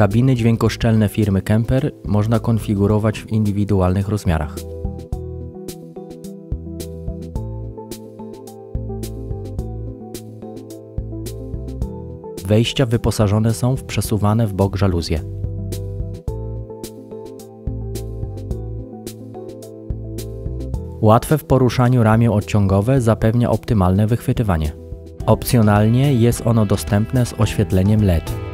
Kabiny dźwiękoszczelne firmy Kemper można konfigurować w indywidualnych rozmiarach. Wejścia wyposażone są w przesuwane w bok żaluzje. Łatwe w poruszaniu ramię odciągowe zapewnia optymalne wychwytywanie. Opcjonalnie jest ono dostępne z oświetleniem LED.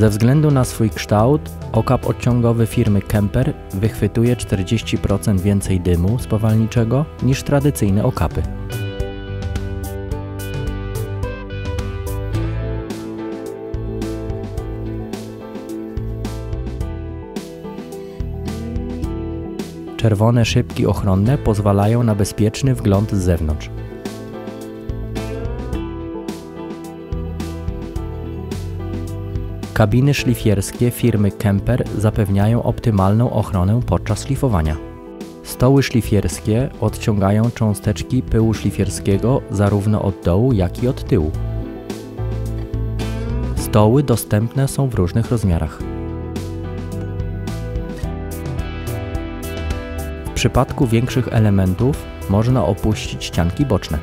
Ze względu na swój kształt, okap odciągowy firmy Kemper wychwytuje 40% więcej dymu spowalniczego niż tradycyjne okapy. Czerwone szybki ochronne pozwalają na bezpieczny wgląd z zewnątrz. Kabiny szlifierskie firmy Kemper zapewniają optymalną ochronę podczas szlifowania. Stoły szlifierskie odciągają cząsteczki pyłu szlifierskiego zarówno od dołu, jak i od tyłu. Stoły dostępne są w różnych rozmiarach. W przypadku większych elementów można opuścić ścianki boczne.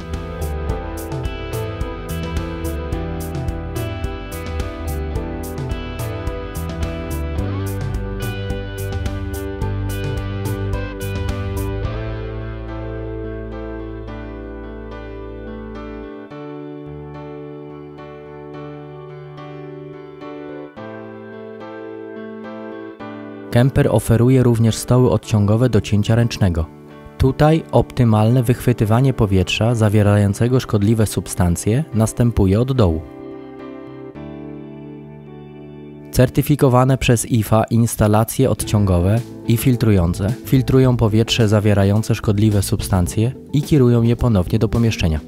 Kemper oferuje również stoły odciągowe do cięcia ręcznego. Tutaj optymalne wychwytywanie powietrza zawierającego szkodliwe substancje następuje od dołu. Certyfikowane przez IFA instalacje odciągowe i filtrujące filtrują powietrze zawierające szkodliwe substancje i kierują je ponownie do pomieszczenia.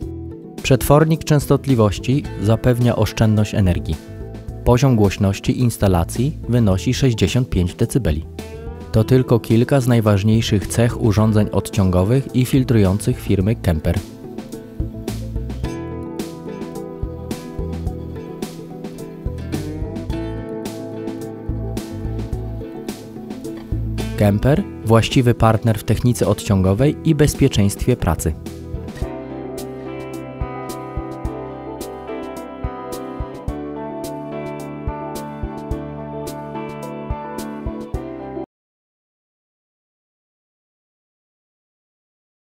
Przetwornik częstotliwości zapewnia oszczędność energii. Poziom głośności instalacji wynosi 65 dB. To tylko kilka z najważniejszych cech urządzeń odciągowych i filtrujących firmy Kemper. Kemper właściwy partner w technice odciągowej i bezpieczeństwie pracy.